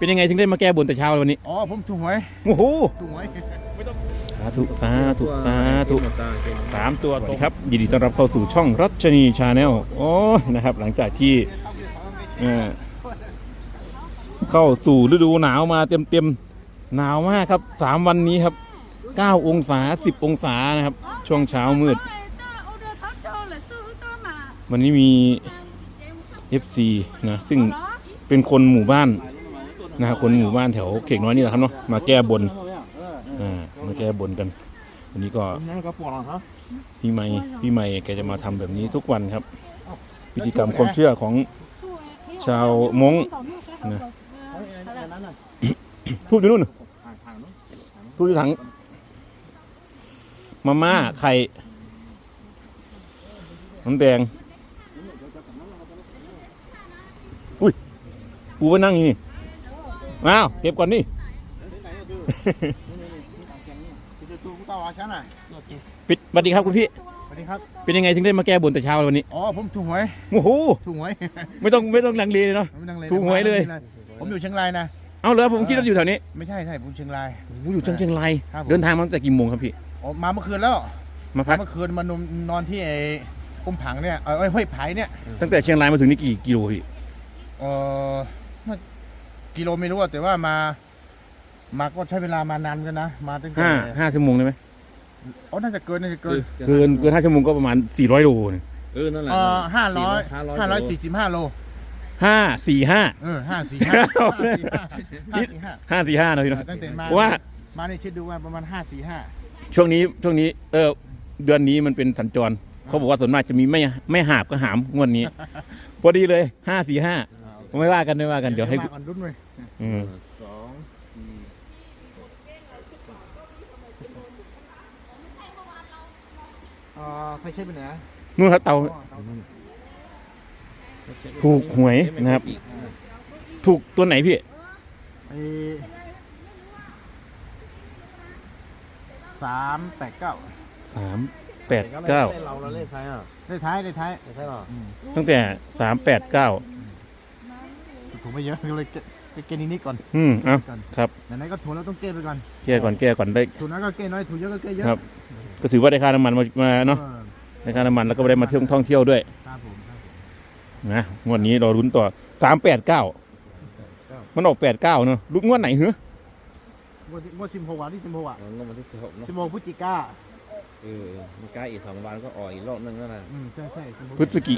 เป็นยังไงถึงได้มาแก้บนแต่เช้าเลยวันนี้อ๋อผมถูกหวยโอ้โหถูกหวยสาธุสาธุสาธุสามตัวตรงครับ ยินดีต้อนรับเข้าสู่ช่องรัชนีชาแนลโอ้ยนะครับ หลังจากที่เอ่อเข้าสู่ฤดูหนาวมาเต็มเต็มๆหนาวมากครับสามวันนี้ครับเก้าองศาสิบองศานะครับ ช่วงเช้ามืด วันนี้มี FC นะ ซึ่งเป็นคนหมู่บ้าน นะครับคนหมู่บ้านแถวเขกน้อยนี่แหละครับเนาะมาแก้บนอ่ามาแก้บนกันวันนี้ก็นั่นก็ปวดหรอฮะพี่ไม่พี่ไม่แกจะมาทำแบบนี้ทุกวันครับ พิธีกรรมความเชื่อของชาวมงนะทูบอยู่นู่นน่ะทูบอยู่ถังมาม่าไข่น้ำแดงอุ้ยกูไปนั่งอยู่นี่ อ้าวเก็บก่อนนี่จะตูกูต่ออาฉันอะปิดสวัสดีครับคุณพี่สวัสดีครับ เป็นยังไงถึงได้มาแก้บนแต่เช้าเลยวันนี้ อ๋อผมถูกหวยโอ้โหถูกหวย ไม่ต้องไม่ต้องลังเลเลยเนาะไม่ต้องเลยถูกหวยเลย ผมอยู่เชียงรายนะ เอาเลยผมคิดว่าอยู่แถวนี้ ไม่ใช่ใช่ผมเชียงรายโอ้อยู่จังเชียงรายครับผมเดินทางมาตั้งแต่กี่โมงครับพี่ อ๋อมาเมื่อคืนแล้ว มาพักเมื่อคืนมานอนนอนที่ไอ้อุ้มผังเนี่ย เออเอ้ยห้วยไผ่เนี่ย ตั้งแต่เชียงรายมาถึงนี่กี่กิโลพี่ เออน่า กิโลไม่รู้อะแต่ว่ามา มาก็ใช้เวลามานานกันนะ มาตั้งแต่ห้าห้าชั่วโมงได้ไหมอ๋อน่าจะเกินน่าจะเกินเกินเกินห้าชั่วโมงก็ประมาณสี่ร้อยโลเนี่ยเออนั่นแหละเออห้าร้อยห้าร้อยห้าร้อยสี่สิบห้าโลห้าสี่ห้าเออห้าสี่ห้าห้าสี่ห้าห้าสี่ห้าห้าสี่ห้านะพี่เนาะตั้งแต่มาเพราะว่ามาในชิดดูว่าประมาณห้าสี่ห้าช่วงนี้ช่วงนี้เออเดือนนี้มันเป็นสัญจรเขาบอกว่าส่วนมากจะมีไม่ไม่หาบก็หามงวดนี้ พอดีเลยห้าสี่ห้า ไม่ว่ากันไม่ว่ากันเดี๋ยวให้ มาก่อนรุ่นเลยอืมสองสี่เอ่อไฟเช็ดไปไหนอะนู่นครับเตา อ๋อเตาถูกหวยนะครับ ถูกตัวไหนพี่ ไอ้สามแปดเก้าสามแปดเก้าเราเราเลขใครอะได้ท้ายได้ท้าย ใช่ป่ะตั้งแต่สามแปดเก้า ผมไม่เยอะเลยเกเกณฑ์นี้ก่อนอืมเอาครับไหนๆก็ถูกแล้วต้องเกณฑ์ไปก่อนแก้ก่อนแก้ก่อนได้ถูกน้อยก็เกณฑ์น้อยถูกเยอะก็เกณฑ์เยอะครับ ก็ถือว่าได้ค่าน้ำมันมามาเนาะออได้ค่าน้ำมันแล้วก็ได้มาเที่ยวท่องเที่ยวด้วยครับผมครับผมนะงวดนี้เราลุ้นต่อสามแปดเก้ามันออกแปดเก้าเนาะลุ้นงวดไหนเหรองวดที่งวดสิบหกวันที่สิบหกอะงวดวันที่สิบหกเนาะสิบหกพฤศจิกาเออมีใกล้อีกสองวันก็ออกอีกรอบนึงนั่นแหละอืมใช่ใช่16พฤศจิ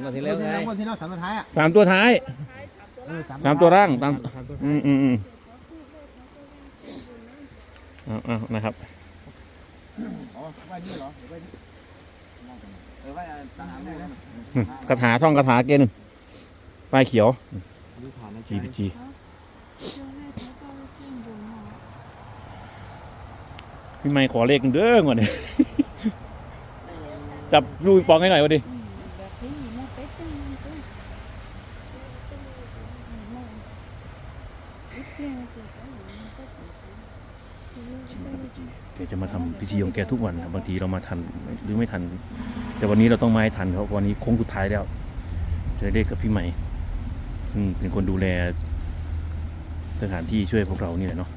งวดที่งแล้ววดที่ไงแล้วงวดที่แล้วสามตัวท้ายอะสามตัวท้ายเออสามตัวร่างตามสามตัวอืมอืมอืมเอาเอานะครับอ๋อไว้นี่เหรอไว้นี่เออว่าตามได้นะอืมคาถาท่องคาถาเกณฑ์หนึ่งป้ายเขียวดูผ่านนะจีจีพี่ไม่ขอเลขเด้อก่อนเนี่ยจับลูกปิงปองให้หน่อยวะดิ แกจะ ชีของแกทุกวันครับบางทีเรามาทันหรือไม่ทัน แต่วันนี้เราต้องมาให้ทันครับวันนี้โค้งสุดท้ายแล้วจะได้เรียกกับพี่ใหม่ซึ่งเป็นคนดูแลสถานที่ช่วยพวกเรานี่แหละเนาะ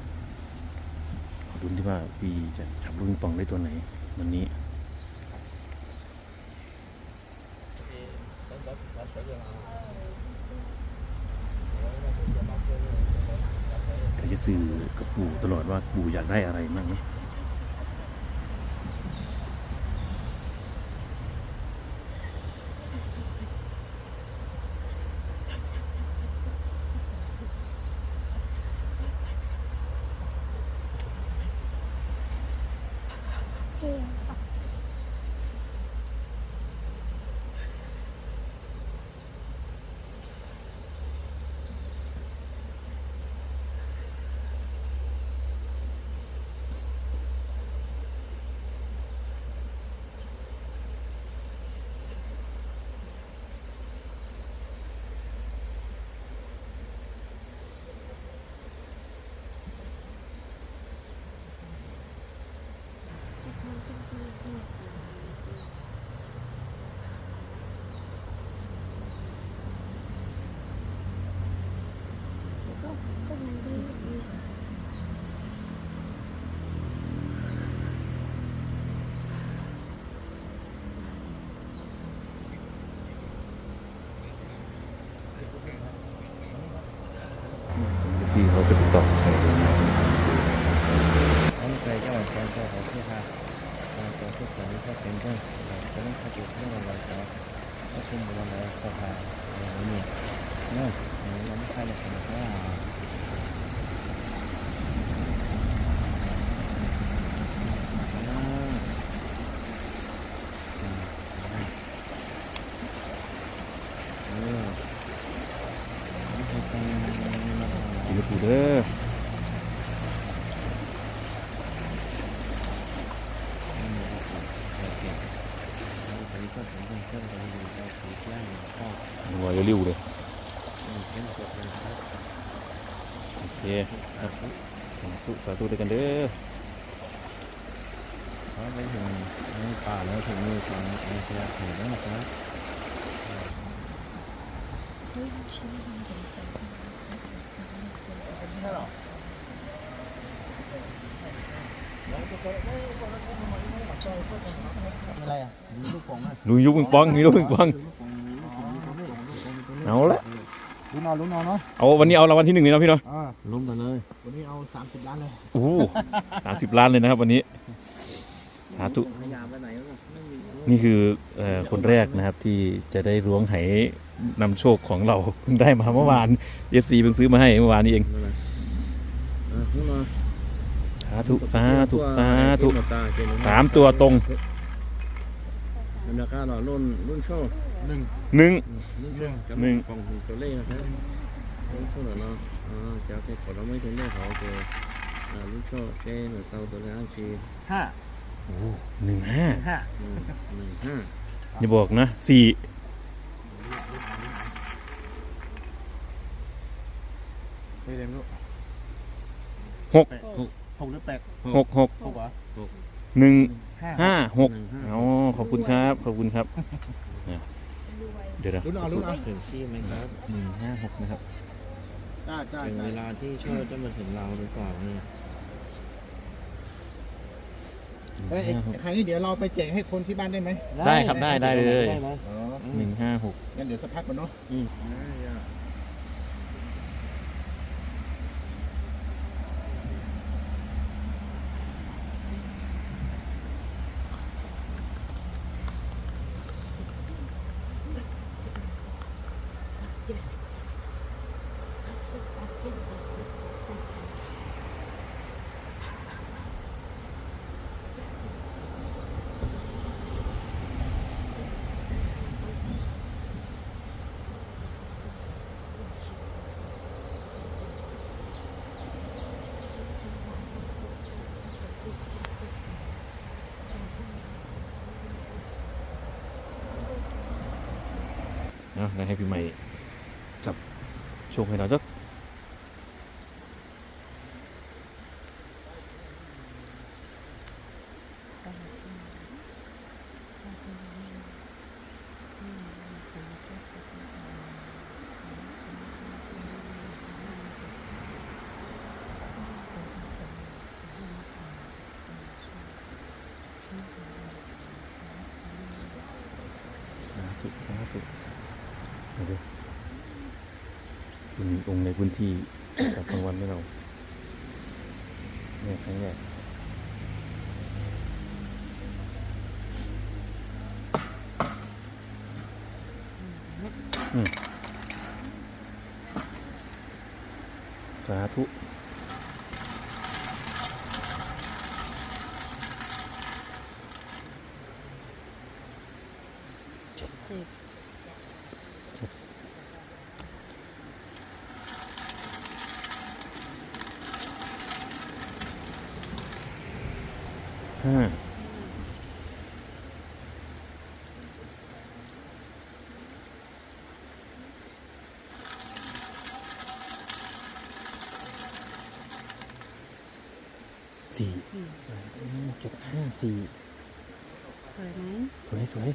ขอดูที่ว่าพี่จะจับลูกปองได้ตัวไหนวันนี้จะสื่อกับปู่ตลอดว่าปู่อยากได้อะไรบ้าง พี่เขาจะติดต่อใช่ไหมอันเคยเจ้าแทนเจ้าของที่ค่ะการตัวทุกอย่างก็เป็นเรื่องจะต้องขจุดเรื่องอะไรต่อก็ขึ้นบนอะไรสภาอะไรนี่เนาะเราไม่ใช่เลยนะว่า กินลูกปูเด้อ หัวเร็วๆเลยโอเคครับสาธุสาธุด้วยกันเด้อเขาไปถึงป่าแล้วถึงมือของไอ้เสือถึงแล้วนะครับอะไรอะลูกโป่งอะลุยยุบปิงปองมีลูกปิงปองเอาละลุ้นเอาลุ้นเอาเนาะเอาวันนี้เอารางวัลที่หนึ่งเลยเนาะพี่เนาะอ่าล้มไปเลย วันนี้เอา30ล้านเลยโอ้สามสิบล้านเลยนะครับ วันนี้สาธุพยายามไปไหนก็ไม่มีนี่คือเอ่อคนแรกนะครับที่จะได้ล้วงไหนำโชคของเราเพิ่งได้มาเมื่อวานเอฟซีเพิ่งซื้อมาให้เมื่อวานนี้เองาสาธุสาธุสาธุสาสามตัวตรงบรรยากาศหล่อรุ่นรุ่นโชว์หนึ่งหนึ่งรุ่นโชว์กับหนึ่งกล่องตัวเลขนะครับรุ่นโชว์เหรอเนาะอ่าจะเป็นผลไม้ตัวเลขเขาเจออ่ารุ่นโชว์เจเหมือนเตาตัวเลขอันชีห้าโอ้หนึ่งห้าห้าหนึ่งหนึ่งห้าอย่าบอกนะสี่ไม่เต็มลูกหกแปด หกหรือแปดหกหกหกเหรอหนึ่งห้าห้าหกหนึ่งห้าอ๋อขอบคุณครับ ขอบคุณครับเนี่ยเดี๋ยวนะลุ้นเอาลุ้นเอาถึงที่ไหมครับหนึ่งห้าหกนะครับจ้าจ้าถึงจ้าเวลาที่โชว์จะมาถึงเราหรือเปล่าเนี่ยเอ้ยไอ้ไอ้ใครนี่เดี๋ยวเราไปแจกให้คนที่บ้านได้ไหมได้ครับได้ได้เลยได้ไหมอ๋อหนึ่งห้าหกงั้นเดี๋ยวสักพักก่อนเนาะ อืม อ่า เนะให้พี่ใหม่จับโชคให้เราสักสาธุสาธุเอาดูคุณมีองค์ใน พื้นที่กับกลางวันให้เราเนี่ยครั้งแรกสาธุ ห้า สี่เจ็ดห้าสี่สวยไหมสวยสวย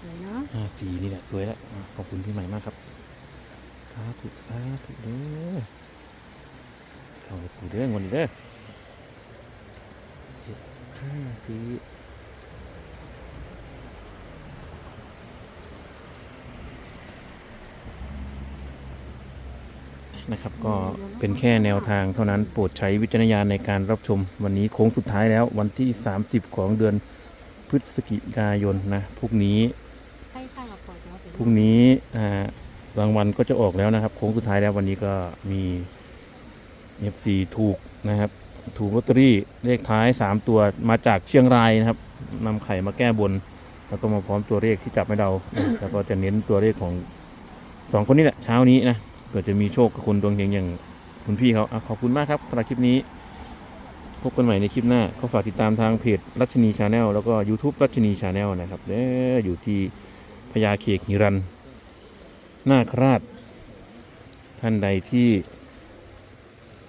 สวยเนาะห้าสี่นี่แหละสวยแล้วขอบคุณพี่ใหม่มากครับสาธุสาธุเด้อเข้าไปกูเด้อวันนี้เด้อ ห้าสีนะครับก็เป็นแค่แนวทางเท่านั้นโปรดใช้วิจารณญาณในการรับชม วันนี้โค้งสุดท้ายแล้ววันที่ 30 ของเดือนพฤศจิกายนนะพรุ่งนี้พรุ่งนี้อ่ารางวัลก็จะออกแล้วนะครับ โค้งสุดท้ายแล้ววันนี้ก็มี FC ถูกนะครับ ถูกลอตเตอรี่เลขท้าย 3 ตัวมาจากเชียงรายนะครับนำไข่มาแก้บน แล้วก็มาพร้อมตัวเลขที่จับให้เราแล้วก็จะเน้นตัวเลขของสองคนนี้แหละเช้านี้นะเกิดจะมีโชคกับคนดวงเฮงอย่างคุณพี่เขาอขอบคุณมากครับสำหรับคลิปนี้ พบกันใหม่ในคลิปหน้า ก็ฝากติดตามทางเพจรัชนีชาแนลแล้วก็ YouTube รัชนีชาแนลนะครับเด้ออยู่ที่พญาเขกหิรันนาคราช ท่านใดที่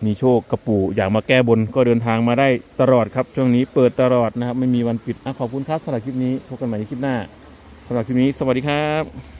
มีโชคกระปู่อยากมาแก้บนก็เดินทางมาได้ตลอดครับช่วงนี้เปิดตลอดนะครับ ไม่มีวันปิดอะขอบคุณครับสำหรับคลิปนี้พบกันใหม่ในคลิปหน้าสำหรับคลิปนี้ สวัสดีครับ